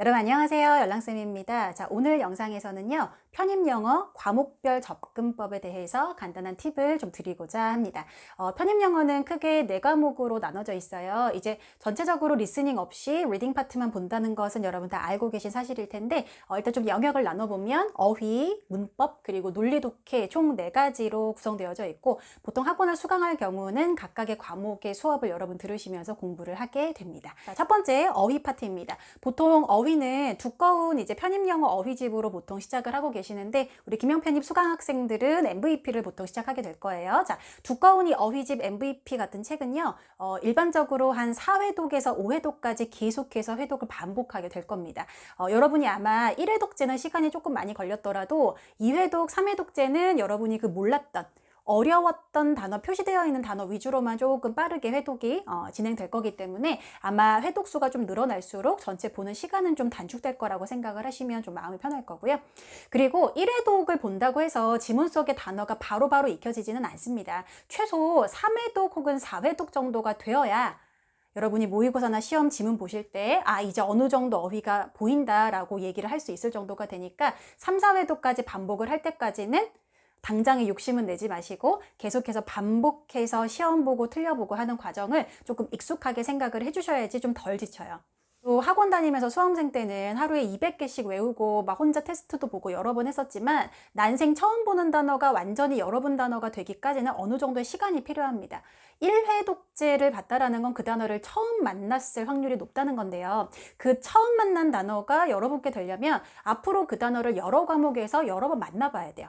여러분 안녕하세요. 연랑쌤입니다. 자, 오늘 영상에서는요. 편입영어 과목별 접근법에 대해서 간단한 팁을 좀 드리고자 합니다. 어, 편입영어는 크게 네 과목으로 나눠져 있어요. 이제 전체적으로 리스닝 없이 리딩 파트만 본다는 것은 여러분 다 알고 계신 사실일 텐데 어, 일단 좀 영역을 나눠보면 어휘, 문법, 그리고 논리 독해 총 네 가지로 구성되어져 있고 보통 학원을 수강할 경우는 각각의 과목의 수업을 여러분 들으시면서 공부를 하게 됩니다. 자, 첫 번째 어휘 파트입니다. 보통 어휘 는 두꺼운 이제 편입 영어 어휘집으로 보통 시작을 하고 계시는데 우리 김영 편입 수강 학생들은 MVP를 보통 시작하게 될 거예요. 자, 두꺼운 이 어휘집 MVP 같은 책은요. 어, 일반적으로 한 4회독에서 5회독까지 계속해서 회독을 반복하게 될 겁니다. 어, 여러분이 아마 1회독제는 시간이 조금 많이 걸렸더라도 2회독, 3회독제는 여러분이 그 몰랐던 어려웠던 단어 표시되어 있는 단어 위주로만 조금 빠르게 회독이 어, 진행될 거기 때문에 아마 회독 수가 좀 늘어날수록 전체 보는 시간은 좀 단축될 거라고 생각을 하시면 좀 마음이 편할 거고요. 그리고 1회독을 본다고 해서 지문 속의 단어가 바로바로 바로 익혀지지는 않습니다. 최소 3회독 혹은 4회독 정도가 되어야 여러분이 모의고사나 시험 지문 보실 때, 아, 이제 어느 정도 어휘가 보인다라고 얘기를 할 수 있을 정도가 되니까 3, 4회독까지 반복을 할 때까지는 당장에 욕심은 내지 마시고 계속해서 반복해서 시험 보고 틀려보고 하는 과정을 조금 익숙하게 생각을 해주셔야지 좀 덜 지쳐요. 또 학원 다니면서 수험생 때는 하루에 200개씩 외우고 막 혼자 테스트도 보고 여러 번 했었지만 난생 처음 보는 단어가 완전히 여러 분 단어가 되기까지는 어느 정도의 시간이 필요합니다. 1회 독재를 봤다라는 건 그 단어를 처음 만났을 확률이 높다는 건데요. 그 처음 만난 단어가 여러분께 되려면 앞으로 그 단어를 여러 과목에서 여러 번 만나봐야 돼요.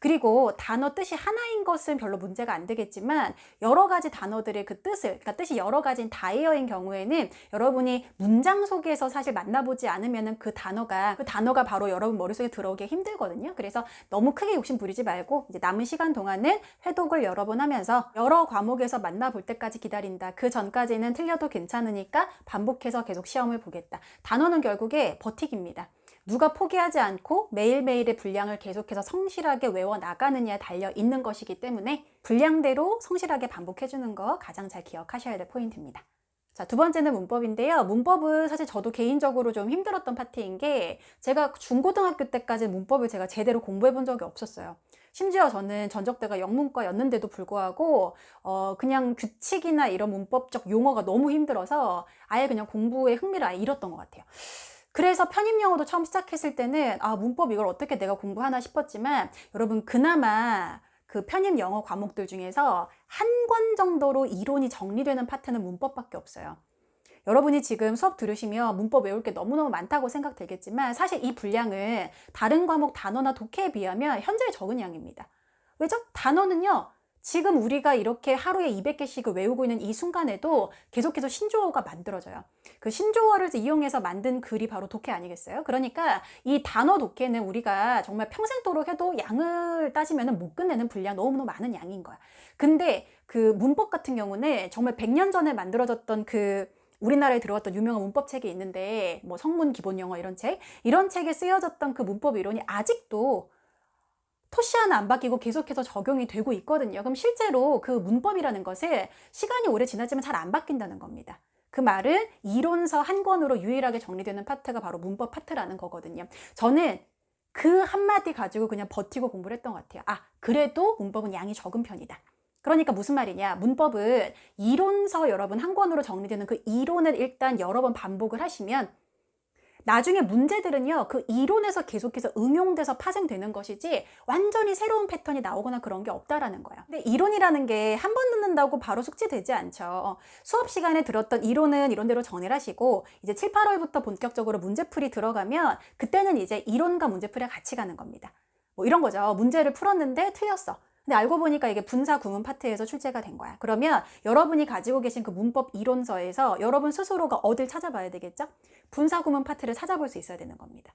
그리고 단어 뜻이 하나인 것은 별로 문제가 안 되겠지만 여러 가지 단어들의 그 뜻을 그러니까 뜻이 여러 가지인 다이어인 경우에는 여러분이 문장 속에서 사실 만나보지 않으면 그 단어가 그 단어가 바로 여러분 머릿속에 들어오기 힘들거든요. 그래서 너무 크게 욕심 부리지 말고 이제 남은 시간 동안은 회독을 여러 번 하면서 여러 과목에서 만나볼 때까지 기다린다. 그 전까지는 틀려도 괜찮으니까 반복해서 계속 시험을 보겠다. 단어는 결국에 버티기입니다. 누가 포기하지 않고 매일매일의 분량을 계속해서 성실하게 외워 나가느냐에 달려 있는 것이기 때문에 분량대로 성실하게 반복해주는 거 가장 잘 기억하셔야 될 포인트입니다. 자, 두 번째는 문법인데요. 문법은 사실 저도 개인적으로 좀 힘들었던 파트인 게 제가 중고등학교 때까지 문법을 제가 제대로 공부해 본 적이 없었어요. 심지어 저는 전적대가 영문과였는데도 불구하고 어 그냥 규칙이나 이런 문법적 용어가 너무 힘들어서 아예 그냥 공부에 흥미를 아예 잃었던 것 같아요. 그래서 편입 영어도 처음 시작했을 때는 아 문법 이걸 어떻게 내가 공부하나 싶었지만 여러분 그나마 그 편입 영어 과목들 중에서 한 권 정도로 이론이 정리되는 파트는 문법밖에 없어요. 여러분이 지금 수업 들으시면 문법 외울 게 너무너무 많다고 생각되겠지만 사실 이 분량은 다른 과목 단어나 독해에 비하면 현저히 적은 양입니다. 왜죠? 단어는요, 지금 우리가 이렇게 하루에 200개씩을 외우고 있는 이 순간에도 계속해서 신조어가 만들어져요. 그 신조어를 이용해서 만든 글이 바로 독해 아니겠어요? 그러니까 이 단어 독해는 우리가 정말 평생도록 해도 양을 따지면 못 끝내는 분량 너무너무 많은 양인 거야. 근데 그 문법 같은 경우는 정말 100년 전에 만들어졌던 그 우리나라에 들어왔던 유명한 문법 책이 있는데 뭐 성문 기본 영어 이런 책 이런 책에 쓰여졌던 그 문법 이론이 아직도 토시 하나 안 바뀌고 계속해서 적용이 되고 있거든요. 그럼 실제로 그 문법이라는 것을 시간이 오래 지나지만 잘 안 바뀐다는 겁니다. 그 말은 이론서 한 권으로 유일하게 정리되는 파트가 바로 문법 파트라는 거거든요. 저는 그 한마디 가지고 그냥 버티고 공부를 했던 것 같아요. 아, 그래도 문법은 양이 적은 편이다. 그러니까 무슨 말이냐. 문법은 이론서 여러분 한 권으로 정리되는 그 이론을 일단 여러 번 반복을 하시면 나중에 문제들은요, 그 이론에서 계속해서 응용돼서 파생되는 것이지 완전히 새로운 패턴이 나오거나 그런 게 없다라는 거예요. 근데 이론이라는 게 한 번 듣는다고 바로 숙지되지 않죠. 수업 시간에 들었던 이론은 이론대로 정리를 하시고 이제 7, 8월부터 본격적으로 문제풀이 들어가면 그때는 이제 이론과 문제풀이가 같이 가는 겁니다. 뭐 이런 거죠. 문제를 풀었는데 틀렸어. 근데 알고 보니까 이게 분사 구문 파트에서 출제가 된 거야. 그러면 여러분이 가지고 계신 그 문법 이론서에서 여러분 스스로가 어딜 찾아봐야 되겠죠? 분사 구문 파트를 찾아볼 수 있어야 되는 겁니다.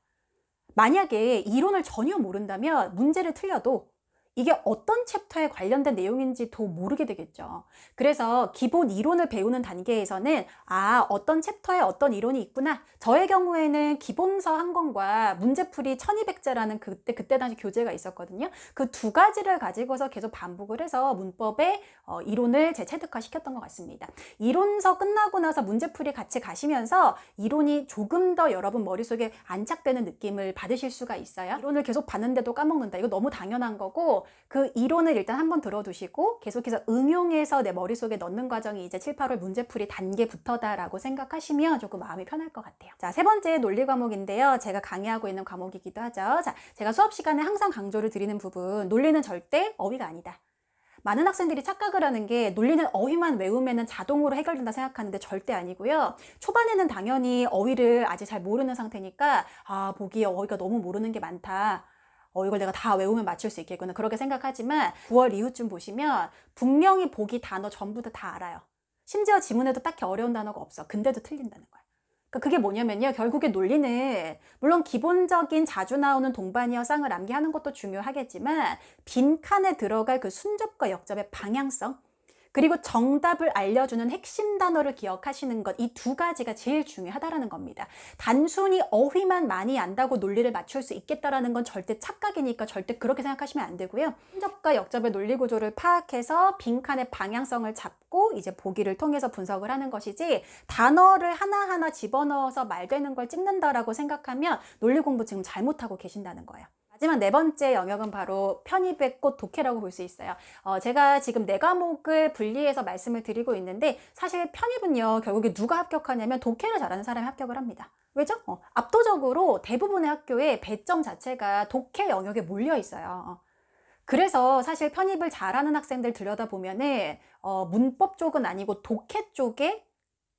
만약에 이론을 전혀 모른다면 문제를 틀려도 이게 어떤 챕터에 관련된 내용인지도 모르게 되겠죠. 그래서 기본 이론을 배우는 단계에서는 아, 어떤 챕터에 어떤 이론이 있구나. 저의 경우에는 기본서 한 권과 문제풀이 1200자라는 그때, 그때 당시 교재가 있었거든요. 그 두 가지를 가지고서 계속 반복을 해서 문법의 어, 이론을 재체득화 시켰던 것 같습니다. 이론서 끝나고 나서 문제풀이 같이 가시면서 이론이 조금 더 여러분 머릿속에 안착되는 느낌을 받으실 수가 있어요. 이론을 계속 봤는데도 까먹는다. 이거 너무 당연한 거고 그 이론을 일단 한번 들어두시고 계속해서 응용해서 내 머릿속에 넣는 과정이 이제 7, 8월 문제풀이 단계부터다라고 생각하시면 조금 마음이 편할 것 같아요. 자, 세 번째 논리 과목인데요. 제가 강의하고 있는 과목이기도 하죠. 자, 제가 수업 시간에 항상 강조를 드리는 부분, 논리는 절대 어휘가 아니다. 많은 학생들이 착각을 하는 게 논리는 어휘만 외우면 자동으로 해결된다 생각하는데 절대 아니고요. 초반에는 당연히 어휘를 아직 잘 모르는 상태니까 아, 보기에 어휘가 너무 모르는 게 많다. 어, 이걸 내가 다 외우면 맞출 수 있겠구나. 그렇게 생각하지만 9월 이후쯤 보시면 분명히 보기 단어 전부 다, 다 알아요. 심지어 지문에도 딱히 어려운 단어가 없어. 근데도 틀린다는 거야. 그러니까 그게 뭐냐면요. 결국에 논리는 물론 기본적인 자주 나오는 동반이어 쌍을 암기하는 것도 중요하겠지만 빈칸에 들어갈 그 순접과 역접의 방향성 그리고 정답을 알려주는 핵심 단어를 기억하시는 것, 이 두 가지가 제일 중요하다라는 겁니다. 단순히 어휘만 많이 안다고 논리를 맞출 수 있겠다라는 건 절대 착각이니까 절대 그렇게 생각하시면 안 되고요. 순접과 역접의 논리 구조를 파악해서 빈칸의 방향성을 잡고 이제 보기를 통해서 분석을 하는 것이지 단어를 하나하나 집어넣어서 말되는 걸 찍는다라고 생각하면 논리 공부 지금 잘못하고 계신다는 거예요. 마지막 네 번째 영역은 바로 편입의 꽃 독해라고 볼 수 있어요. 어, 제가 지금 네 과목을 분리해서 말씀을 드리고 있는데 사실 편입은요 결국에 누가 합격하냐면 독해를 잘하는 사람이 합격을 합니다. 왜죠? 어, 압도적으로 대부분의 학교에 배점 자체가 독해 영역에 몰려 있어요. 그래서 사실 편입을 잘하는 학생들 들여다보면은 어, 문법 쪽은 아니고 독해 쪽에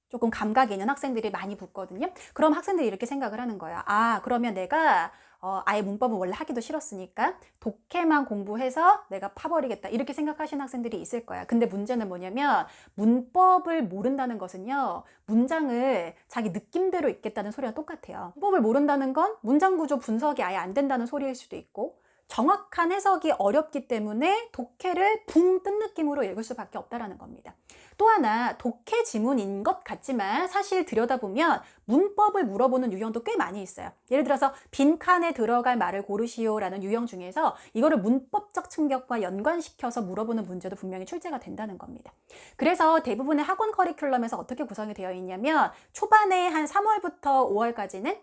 조금 감각이 있는 학생들이 많이 붙거든요. 그럼 학생들이 이렇게 생각을 하는 거야. 아, 그러면 내가 어, 아예 문법은 원래 하기도 싫었으니까 독해만 공부해서 내가 파버리겠다 이렇게 생각하시는 학생들이 있을 거야. 근데 문제는 뭐냐면 문법을 모른다는 것은요 문장을 자기 느낌대로 읽겠다는 소리와 똑같아요. 문법을 모른다는 건 문장 구조 분석이 아예 안 된다는 소리일 수도 있고 정확한 해석이 어렵기 때문에 독해를 붕 뜬 느낌으로 읽을 수밖에 없다라는 겁니다. 또 하나 독해 지문인 것 같지만 사실 들여다보면 문법을 물어보는 유형도 꽤 많이 있어요. 예를 들어서 빈칸에 들어갈 말을 고르시오라는 유형 중에서 이거를 문법적 충격과 연관시켜서 물어보는 문제도 분명히 출제가 된다는 겁니다. 그래서 대부분의 학원 커리큘럼에서 어떻게 구성이 되어 있냐면 초반에 한 3월부터 5월까지는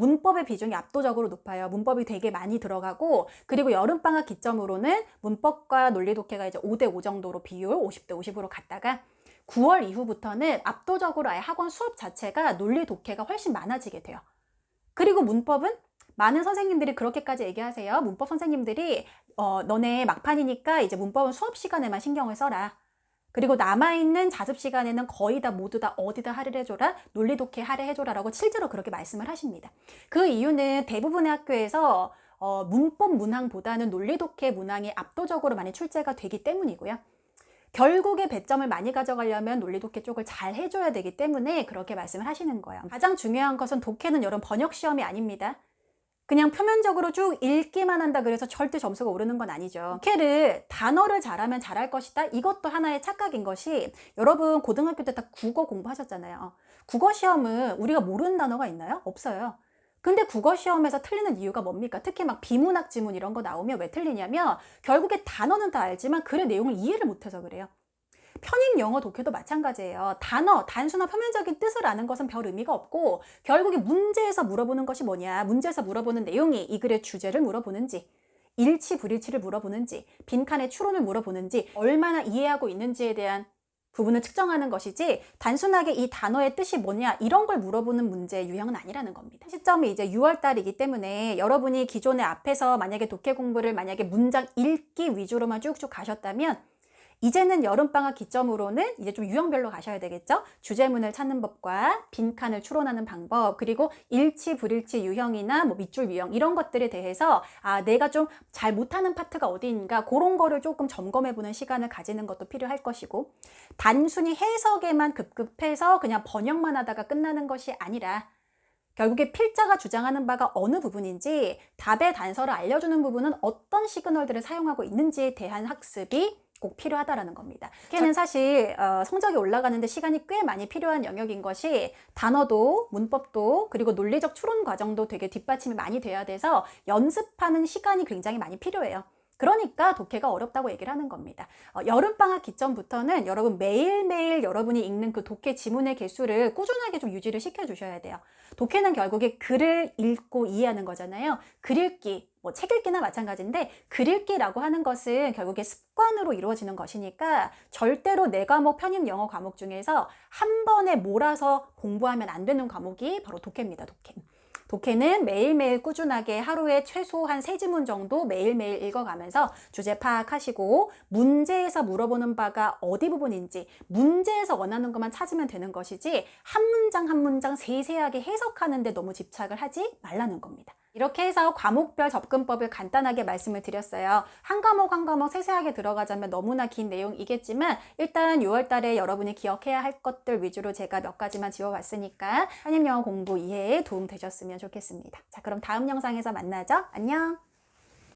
문법의 비중이 압도적으로 높아요. 문법이 되게 많이 들어가고 그리고 여름방학 기점으로는 문법과 논리 독해가 이제 5대 5 정도로 비율 50대 50으로 갔다가 9월 이후부터는 압도적으로 아예 학원 수업 자체가 논리 독해가 훨씬 많아지게 돼요. 그리고 문법은 많은 선생님들이 그렇게까지 얘기하세요. 문법 선생님들이 어, 너네 막판이니까 이제 문법은 수업 시간에만 신경을 써라. 그리고 남아있는 자습 시간에는 거의 다 모두 다 어디다 할애해줘라, 논리 독해 할애해줘라 라고 실제로 그렇게 말씀을 하십니다. 그 이유는 대부분의 학교에서 어, 문법 문항보다는 논리 독해 문항이 압도적으로 많이 출제가 되기 때문이고요. 결국에 배점을 많이 가져가려면 논리 독해 쪽을 잘 해줘야 되기 때문에 그렇게 말씀을 하시는 거예요. 가장 중요한 것은 독해는 여러분 번역 시험이 아닙니다. 그냥 표면적으로 쭉 읽기만 한다 그래서 절대 점수가 오르는 건 아니죠. 독해를 단어를 잘하면 잘할 것이다. 이것도 하나의 착각인 것이 여러분 고등학교 때 다 국어 공부하셨잖아요. 국어 시험은 우리가 모르는 단어가 있나요? 없어요. 근데 국어 시험에서 틀리는 이유가 뭡니까? 특히 막 비문학 지문 이런 거 나오면 왜 틀리냐면 결국에 단어는 다 알지만 글의 내용을 이해를 못해서 그래요. 편입 영어 독해도 마찬가지예요. 단어, 단순한 표면적인 뜻을 아는 것은 별 의미가 없고 결국에 문제에서 물어보는 것이 뭐냐. 문제에서 물어보는 내용이 이 글의 주제를 물어보는지 일치 불일치를 물어보는지 빈칸의 추론을 물어보는지 얼마나 이해하고 있는지에 대한 부분을 측정하는 것이지 단순하게 이 단어의 뜻이 뭐냐 이런 걸 물어보는 문제 유형은 아니라는 겁니다. 시점이 이제 6월 달이기 때문에 여러분이 기존의 앞에서 만약에 독해 공부를 만약에 문장 읽기 위주로만 쭉쭉 가셨다면 이제는 여름방학 기점으로는 이제 좀 유형별로 가셔야 되겠죠? 주제문을 찾는 법과 빈칸을 추론하는 방법, 그리고 일치, 불일치 유형이나 뭐 밑줄 유형, 이런 것들에 대해서 아, 내가 좀 잘 못하는 파트가 어디인가, 그런 거를 조금 점검해보는 시간을 가지는 것도 필요할 것이고, 단순히 해석에만 급급해서 그냥 번역만 하다가 끝나는 것이 아니라, 결국에 필자가 주장하는 바가 어느 부분인지 답의 단서를 알려주는 부분은 어떤 시그널들을 사용하고 있는지에 대한 학습이 꼭 필요하다라는 겁니다. 걔는 사실 어, 성적이 올라가는데 시간이 꽤 많이 필요한 영역인 것이 단어도 문법도 그리고 논리적 추론 과정도 되게 뒷받침이 많이 돼야 돼서 연습하는 시간이 굉장히 많이 필요해요. 그러니까 독해가 어렵다고 얘기를 하는 겁니다. 어, 여름방학 기점부터는 여러분 매일매일 여러분이 읽는 그 독해 지문의 개수를 꾸준하게 좀 유지를 시켜주셔야 돼요. 독해는 결국에 글을 읽고 이해하는 거잖아요. 글 읽기, 뭐 책 읽기나 마찬가지인데 글 읽기라고 하는 것은 결국에 습관으로 이루어지는 것이니까 절대로 내 과목 편입 영어 과목 중에서 한 번에 몰아서 공부하면 안 되는 과목이 바로 독해입니다. 독해. 독해는 매일매일 꾸준하게 하루에 최소 한 세 지문 정도 매일매일 읽어가면서 주제 파악하시고 문제에서 물어보는 바가 어디 부분인지 문제에서 원하는 것만 찾으면 되는 것이지 한 문장 한 문장 세세하게 해석하는데 너무 집착을 하지 말라는 겁니다. 이렇게 해서 과목별 접근법을 간단하게 말씀을 드렸어요. 한 과목 한 과목 세세하게 들어가자면 너무나 긴 내용이겠지만 일단 6월 달에 여러분이 기억해야 할 것들 위주로 제가 몇 가지만 지워봤으니까 한입영어 공부 이해에 도움 되셨으면 좋겠습니다. 자, 그럼 다음 영상에서 만나죠. 안녕!